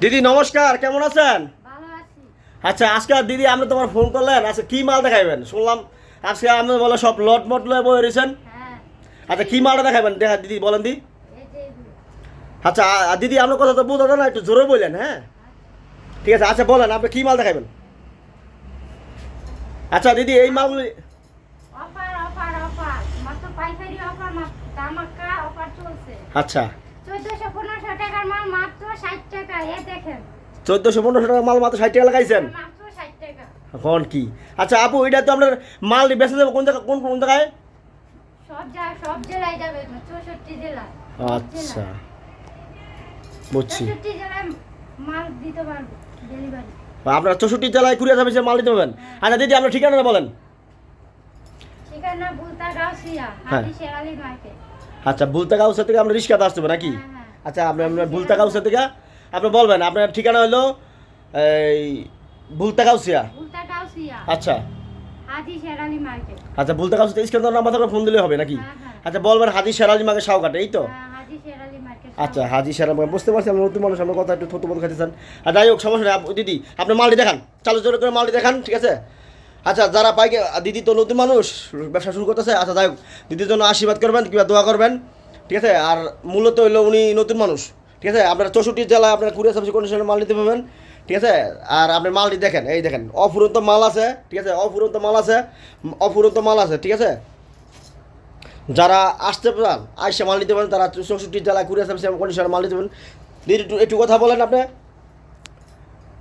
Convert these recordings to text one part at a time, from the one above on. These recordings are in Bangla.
দিদি নমস্কার কেমন আছেন? আচ্ছা আজকে দিদি আপনি তোমার ফোন করলেন আচ্ছা কি মাল দেখাইবেন? শুনলাম আজকে আপনি বলে সব লট মট লয়ে বয়ে রয়েছেন হ্যাঁ। আচ্ছা কি মালটা দেখাবেন দেখা দিদি বলেন দি। আচ্ছা দিদি আপনার কথা তো বুঝতে না একটু জোরে বললেন হ্যাঁ? ঠিক আছে আচ্ছা বলেন আপনি কি মাল দেখাবেন আচ্ছা দিদি এই মালগুলি অফার টাকার মাল মাত্র ষাট টাকা এ দেখেন। চোদ্দোশো পনেরোশো টাকা মাল মাত্র ষাট টাকা লাগাইছেন? মাত্র ষাট টাকা। এখন কি? আচ্ছা আপু এটা তো আপনার মাল বেঁচে দেবো কোন জায়গা কোন কোন জায়গায়? সব জায়গায় সব জেলায় যাবে চৌষট্টি জেলায় আচ্ছা। বুঝছি। চৌষট্টি জেলায় মাল দিতে পারব ডেলিভারি আপনার চৌষট্টি জেলায় কুরিয়ার সার্ভিসে মাল দিতে পারবেন। আচ্ছা দিদি আপনার ঠিকানাটা বলেন। ঠিকানা বুলতা গাউসিয়া হ্যাঁ। হাতি শেরালি মার্কেট। আচ্ছা বুলতা গাউসা থেকে আপনার রিক্সাতে আসতে হবে নাকি? হ্যাঁ, হ্যাঁ। আচ্ছা আপনি আপনার বুলতা গাউসা থেকে? আপনি বলবেন আপনার ঠিকানা হলো এই বুলতা গাউসিয়া আচ্ছা। শেরালি আচ্ছা বুলতা গাউসিয়া স্ক্রিন নাম্বার থাকলে ফোন দিলে হবে নাকি? হ্যাঁ, হ্যাঁ। আচ্ছা বলবেন হাজি সেরাজি মাকে সাউকাটে এই তো? হ্যাঁ, শেরালি আচ্ছা হাজি সেরা বুঝতে পারছি আমরা নতুন মানুষ আমরা কথা একটু থতো বন্ধ খাইতেছেন। আর যাই হোক সমস্যা নেই দিদি আপনি মালটি দেখান। চালু জোরে করে মালটি দেখান ঠিক আছে? আচ্ছা যারা পাইকে দিদি তো নতুন মানুষ ব্যবসা শুরু করতেছে। আচ্ছা যাই হোক দিদির জন্য আশীর্বাদ করবেন কিংবা দোয়া করবেন। ঠিক আছে? আর মূলত হইল উনি নতুন মানুষ। ঠিক আছে? আপনার চৌষট্টি জেলায় আপনার কুরিয়ার সার্ভিস কন্ডিশনের মাল নিতে পারবেন। ঠিক আছে? আর আপনি মালটি দেখেন এই দেখেন অফুরন্ত মাল আছে। ঠিক আছে? অফুরন্ত মাল আছে। অফুরন্ত মাল আছে ঠিক আছে? যারা আসতে পারেন আইসা মাল নিতে পারেন তারা চৌষট্টি জেলায় কুরিয়ার সার্ভিস কন্ডিশনের মাল নিতে পারেন। দিদি একটু একটু কথা বলেন আপনি।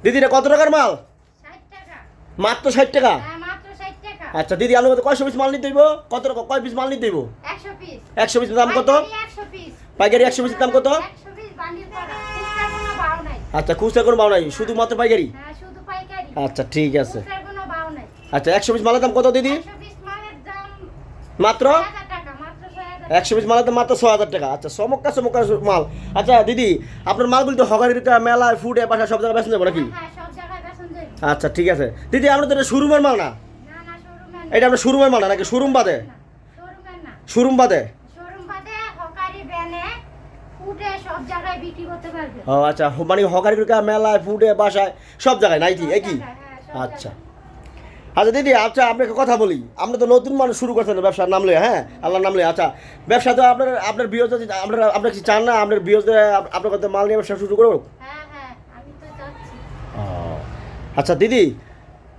দিদিরা কত টাকার মাল? ষাট টাকা। মাত্র ষাট টাকা? হ্যাঁ মাত্র ষাট টাকা। আচ্ছা দিদি আলু কত কয়শো পিস মাল নিতে হইব? কত রকম কয় পিস মাল নিতে হইব? একশো পিস একশো পিস দাম কত? পাইকারি একশো পিসের দাম কত? আচ্ছা খুচরা কোনো বাউ নাই শুধুমাত্র পাইকারি? হ্যাঁ পাইকারি। আচ্ছা ঠিক আছে। আচ্ছা একশো পিস মালের দাম কত দিদি? মাত্র? একশো পিস মালের দাম মাত্র ছ হাজার টাকা। আচ্ছা চমৎকার চমৎকার মাল। আচ্ছা দিদি আপনার মালগুলি তো হকারিটা মেলায় ফুডে বাসা সব জায়গায় বেসন যাব নাকি? হ্যাঁ হ্যাঁ আচ্ছা ঠিক আছে। দিদি আপনার তো এটা শোরুমের মাল না? এটা আপনার শোরুমের মাল না নাকি? শোরুম বাদে? শোরুম বাদে হকারি ব্যানে ফুটে সব জায়গায় বিক্রি করতে পারবে। ও আচ্ছা মানে হকারিটা মেলায় ফুডে বাসায় সব জায়গায় নাই কি একই? হ্যাঁ, আচ্ছা। আচ্ছা দিদি আচ্ছা আপনাকে কথা বলি। আপনি তো নতুন মানুষ শুরু করছেন ব্যবসার নামলে হ্যাঁ? আল্লাহর নামলে আচ্ছা। ব্যবসা তো আপনার আপনার বিয়োজ আপনার আপনার কি চান না আপনার বিয়োজ আপনার কাছে মাল নিয়ে ব্যবসা শুরু করুক? হ্যাঁ হ্যাঁ আচ্ছা দিদি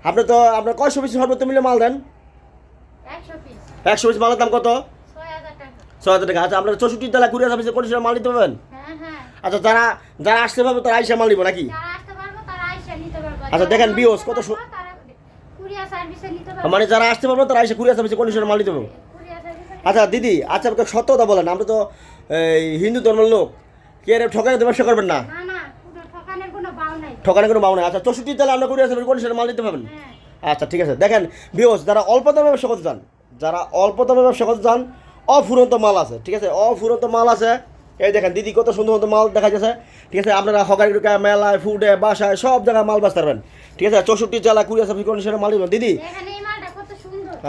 আপনি তো আপনার কয়শো পিস সর্বোচ্চ মিলে মাল দেন? একশো পিস। মালের দাম কত? ছয় হাজার টাকা। আচ্ছা আপনার চৌষট্টি তালা কুড়ি হাজার পিসের কন্ডিশনে মাল নিতে পারবেন? আচ্ছা যারা যারা আসতে পারবে তারা আইসা মাল নিব নাকি? আচ্ছা, দেখেন আসতে কত কুরিয়ার সার্ভিসে মানে যারা আসতে পারবে তারা আইসা হাজার পিসের কন্ডিশনে মাল নিতে পারবে। আচ্ছা দিদি আচ্ছা আমাকে সত্য কথা বলেন। আমরা তো এই হিন্দু ধর্মের লোক। কে রে ঠকানে তো ব্যবসা করবেন না? না না কোনো ঠকানের কোনো বাউ নাই। আচ্ছা চৌষট্টি তাহলে আমরা কুড়ি হাজার কন্ডিশনে মাল নিতে পারবেন? হ্যাঁ। আচ্ছা ঠিক আছে। দেখেন বিওস যারা অল্প দামে ব্যবসা করতে চান যারা অল্প দামে ব্যবসা করতে চান অফুরন্ত মাল আছে ঠিক আছে? অফুরন্ত মাল আছে। এই দেখেন দিদি কত সুন্দর সুন্দর মাল দেখা যাচ্ছে ঠিক আছে আপনারা হকারি ঢুকায় মেলায় ফুডে বাসায় সব জায়গায় মাল বাঁচতে পারবেন ঠিক আছে চৌষট্টি জেলা কুড়ি হাজার কন্ডিশনে মাল দিদি?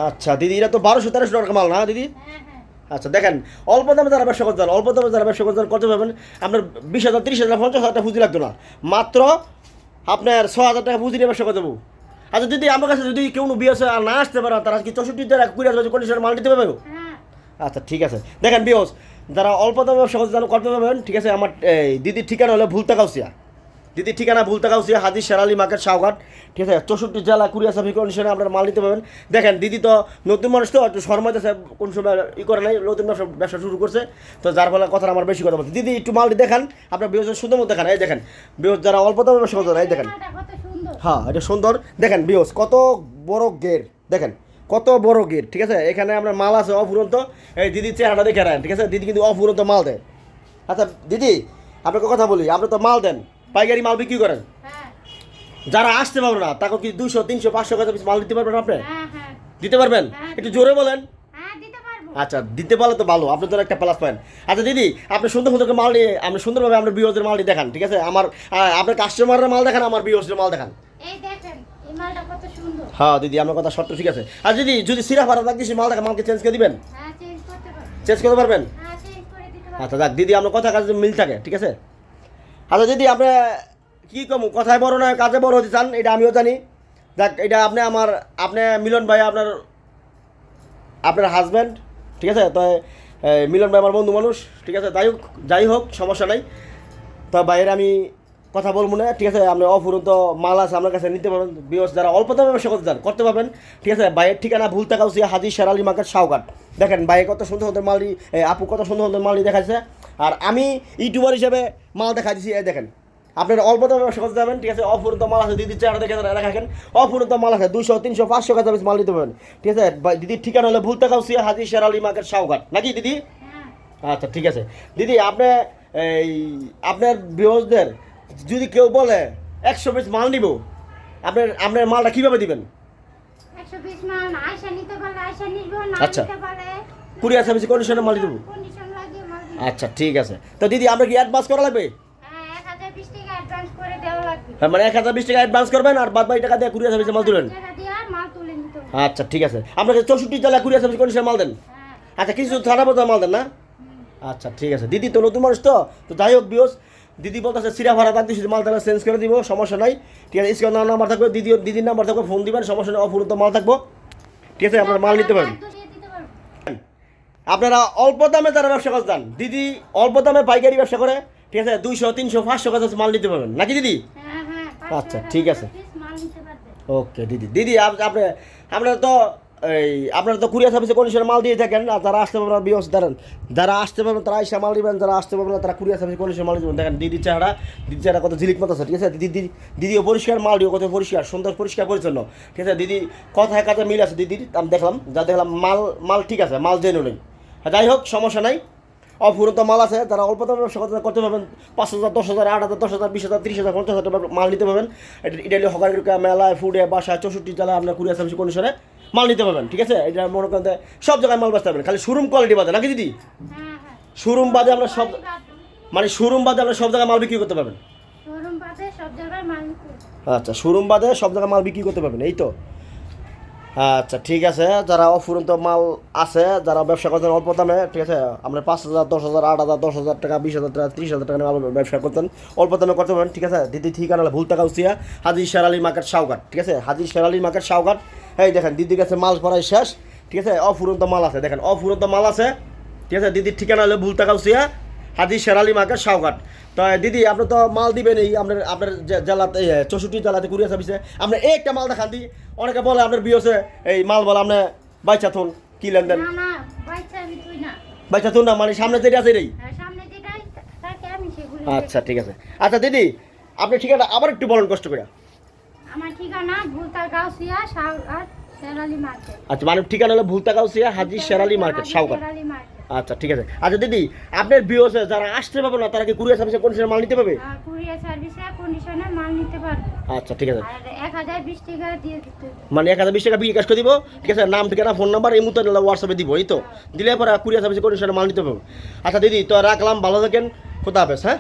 আচ্ছা দিদি এটা তো বারোশো তেরোশো টাকার মাল না দিদি? হ্যাঁ হ্যাঁ। আচ্ছা দেখেন অল্প দামে যারা ব্যবসা করতে অল্প দামে যারা ব্যবসা করতে কত পাবেন? আপনার বিশ হাজার তিরিশ হাজার পঞ্চাশ হাজার টাকা পুঁজি লাগতো না। মাত্র আপনার ছ হাজার টাকা পুঁজি নিয়ে ব্যবসা করতে পারব। আচ্ছা যদি আমার কাছে যদি কেউ বিএস আর না আসতে পারে তারা কি চৌষট্টি হাজার কুড়ি হাজার কন্ডিশনের মাল দিতে পারবে? হ্যাঁ আচ্ছা ঠিক আছে। দেখেন বিয়স যারা অল্প দামে করতে চান করতে পারবেন ঠিক আছে আমার এই দিদির ঠিকানা হলো ভুলতা কাউসিয়া দিদির ঠিকানা ভুলতা কাউসিয়া হাদিস শেরালি মার্কেট সাউঘাট ঠিক আছে চৌষট্টি জেলা কুড়িয়া সাফি কন্ডিশনে আপনার মাল নিতে পারবেন। দেখেন দিদি তো নতুন মানুষ তো একটু শর্মাইতেছে কোন সময় ই করে নাই নতুন ব্যবসা ব্যবসা শুরু করছে। তো যার ফলে কথা আমার বেশি কথা বলছে। দিদি একটু মালটি দেখান আপনার বিয়সের সুন্দর মতো দেখান। এই দেখেন বিয়স যারা অল্প দামে চান, এই দেখেন। হ্যাঁ এটা সুন্দর। দেখেন বিয়স কত বড় গের দেখেন কত বড় গেট ঠিক আছে? এখানে আপনার মাল আছে অফুরন্ত। এই দিদি চেহারাটা দেখে রাখেন ঠিক আছে? দিদি কিন্তু অফুরন্ত মাল দেয়। আচ্ছা দিদি আপনাকে কথা বলি আপনি তো মাল দেন পাইকারি মাল বিক্রি করেন? হ্যাঁ। যারা আসতে পারবে না তাকে কি দুশো তিনশো পাঁচশো কাছে মাল দিতে পারবেন আপনি? হ্যাঁ হ্যাঁ। দিতে পারবেন। একটু জোরে বলেন। আচ্ছা দিতে পারলে তো ভালো আপনি তো একটা প্লাস পয়েন্ট আচ্ছা দিদি আপনি সুন্দর সুন্দর মাল নিয়ে আপনি সুন্দরভাবে আপনার বিওজের মালটি দেখান ঠিক আছে? আমার আপনার কাস্টমাররা মাল দেখান আমার বিওজের মাল দেখান এই দেখেন এই মালটা কত সুন্দর হ্যাঁ দিদি আমার কথা শর্ত ঠিক আছে। আর দিদি যদি সিরা ফারা থাকে সেই মাল দেখা মালকে চেঞ্জ করে দিবেন? হ্যাঁ চেঞ্জ করতে চেঞ্জ করতে পারবেন? হ্যাঁ আচ্ছা দেখ দিদি আপনার কথা কাজে মিল থাকে ঠিক আছে? আচ্ছা দিদি আপনি কি কম কথায় বড় নয় কাজে বড় হতে চান? এটা আমিও জানি। দেখ এটা আপনি আমার আপনি মিলন ভাই আপনার আপনার হাজব্যান্ড ঠিক আছে? তো মিলন ভাই আমার বন্ধু মানুষ ঠিক আছে? যাই হোক যাই হোক সমস্যা নাই। তো বাইরে আমি কথা বলব না ঠিক আছে? আপনি অফুরন্ত মাল আছে আপনার কাছে নিতে পারবেন। বিয়স যারা অল্প দামে ব্যবসা করতে চান করতে পারবেন। ঠিক আছে? বাইরের ঠিকানা ভুল টাকা হচ্ছে হাজির শেরালি মার্কেট শাহঘাট দেখেন বাইরে কত সুন্দর সুন্দর মালই আপু কত সুন্দর সুন্দর মালই দেখাচ্ছে আর আমি ইউটিউবার হিসেবে মাল দেখা দিচ্ছি এই দেখেন। আপনার অল্প দামে ব্যবসা করতে যাবেন ঠিক আছে? অফুরন্ত মাল আছে দিদির চেহারা দেখে রাখেন অফুরন্ত মাল আছে দুশো তিনশো পাঁচশো কাছে মাল নিতে পারবেন। ঠিক আছে? দিদির ঠিকানা হলে ভুল টাকা হচ্ছে হাজির শেরালি মার্কেট শাহঘাট নাকি দিদি? হ্যাঁ। আচ্ছা ঠিক আছে। দিদি আপনি এই আপনার বিহসদের যদি কেউ বলে একশো পিস মাল নিব আপনার আপনার মালটা কীভাবে দিবেন? আচ্ছা। কুরিয়ার সার্ভিসে কন্ডিশনে মাল দেবো। আচ্ছা ঠিক আছে। তো দিদি আপনার কি অ্যাডভান্স করা লাগবে? হ্যাঁ এক হাজার বিশ টাকা অ্যাডভান্স করে দেওয়া লাগবে। হ্যাঁ, মানে এক হাজার বিশ টাকা অ্যাডভান্স করবেন আর বাদ বাকি টাকা দিয়ে কুরিয়ার সার্ভিসে মাল তুলেন। আচ্ছা ঠিক আছে। আপনাকে চৌষট্টি জেলা কুরিয়ার সার্ভিস কন্ডিশনে মাল দেন। হ্যাঁ। আচ্ছা কিছু থানা পর্যন্ত মাল দেন না? আচ্ছা ঠিক আছে। দিদি তো নতুন মানুষ তো তো যাই হোক বিয়স দিদি বলতেছে সিরা ভাড়া থাকতে শুধু মাল তাহলে চেঞ্জ করে দিব সমস্যা নাই। ঠিক আছে স্ক্রিন নাম্বার থাকবে দিদি দিদির নাম্বার থাকবে ফোন দিবেন সমস্যা নেই অফুরন্ত মাল থাকব। ঠিক আছে আপনার মাল নিতে পারেন। আপনারা অল্প দামে যারা ব্যবসা করতে চান দিদি অল্প দামে পাইকারি ব্যবসা করে ঠিক আছে দুইশো তিনশো পাঁচশো কাছে মাল নিতে পারবেন। নাকি দিদি? হ্যাঁ হ্যাঁ আচ্ছা, ঠিক আছে। ওকে দিদি। দিদি আপনি আপনারা তো এই, আপনারা তো কুরিয়ার সার্ভিসে কন্ডিশনে মাল দিয়ে থাকেন, আর যারা আসতে পারবেন বিয়স, দাঁড়ান। যারা আসতে পারবেন তারা এসে মাল দিবেন, যারা আসতে পারবেন তারা কুরিয়ার সার্ভিসে কন্ডিশনে মাল দিবেন। দেখেন, দিদির চেহারা দিদির চেহারা কত ঝিলিক মতো আছে ঠিক আছে? দিদি দিদি দিদিও পরিষ্কার মাল দিও কত পরিষ্কার, সুন্দর, পরিষ্কার, পরিচ্ছন্ন, ঠিক আছে? দিদি, কথায় কাজে মিল আছে দিদির, আমি দেখলাম, যা দেখলাম, মাল মাল ঠিক আছে, মাল জেনে নেই যাই হোক, সমস্যা নাই। অফুরন্ত মাল আছে তারা অল্প দামে ব্যবসা করতে করতে পারবেন, পাঁচ হাজার, দশ হাজার, আট হাজার, দশ হাজার, বিশ হাজার, ত্রিশ হাজার, পঞ্চাশ হাজার মাল নিতে পারবেন। এটা ইটালি হকার মেলায়, ফুডে, বাসায়, চৌষট্টি জেলায় আপনার কুরিয়ার সার্ভিস কন্ডিশনে। মাল নিতে পারবেন ঠিক আছে? এটা মনে করেন সব জায়গায় মাল বেচতে পারবেন খালি শোরুম কোয়ালিটি বাদে নাকি দিদি? শোরুম বাদে আমরা সব মানে শোরুম বাদে আমরা সব জায়গায় মাল বিক্রি করতে পারবেন। আচ্ছা শোরুম বাদে সব জায়গায় মাল বিক্রি করতে পারবেন এই তো। আচ্ছা ঠিক আছে যারা অফুরন্ত মাল আছে যারা ব্যবসা করতেন অল্প দামে ঠিক আছে আপনার পাঁচ হাজার দশ হাজার আট হাজার দশ হাজার টাকা বিশ হাজার টাকা ত্রিশ হাজার টাকা নিয়ে মাল ব্যবসা করতেন অল্প দামে করতে পারেন ঠিক আছে? দিদি ঠিকানা ভুল টাকা উচিয়া হাজির শেরালি মার্কেট শাহঘাট ঠিক আছে? হাজির শেরালি মার্কেট শাহঘাট এই দেখেন দিদির কাছে মাল পড়াই শেষ ঠিক আছে? অফুরন্ত মাল আছে দেখেন অফুরন্ত মাল আছে ঠিক আছে? দিদির ঠিকানা হলো ভুল টাকা উচিয়া হাজির শেরালি মার্কেট শাহঘাট তো দিদি আপনি তো মাল দিবেন এই আপনার আপনার জেলাতে এই, চৌষট্টি জেলাতে কুরিয়ার সার্ভিসে আপনি একটা মাল দেখান দিই অনেকে বলে আপনার বিয়সে এই মাল বলে আপনি বাইচা থুন কি লেনদেন? বাইচা থুন না মানে সামনে যেটা আছে আমি সেগুলো আচ্ছা ঠিক আছে। আচ্ছা দিদি আপনি ঠিকানা আবার একটু বলেন কষ্ট করে। ঠিকানা ভুলতা গাউসিয়া সাউঘাট শেরালি মার্কেট। আচ্ছা মানে ঠিকানা হলো শেরালি মার্কেট শাহঘাট শেরালি মার্কেট। আচ্ছা ঠিক আছে। আচ্ছা দিদি আপনার বিয়সে যারা আসতে পারবে না তারা কি কুরিয়ার সার্ভিসে কোন মাল নিতে পারবে? কুরিয়ার সার্ভিসে কন্ডিশনে মাল নিতে পারবে। আচ্ছা ঠিক আছে। এক হাজার বিশ টাকা দিয়ে দিতে মানে এক হাজার বিশ টাকা কাজ করে দিব। ঠিক আছে নাম ঠিকানা ফোন নাম্বার এই মুহূর্তে হোয়াটসঅ্যাপে দিব এই তো। দিলে পরে কুরিয়ার সার্ভিসে কোন মাল নিতে পারব। আচ্ছা দিদি তো রাখলাম ভালো থাকেন। কোথা হাফেজ হ্যাঁ?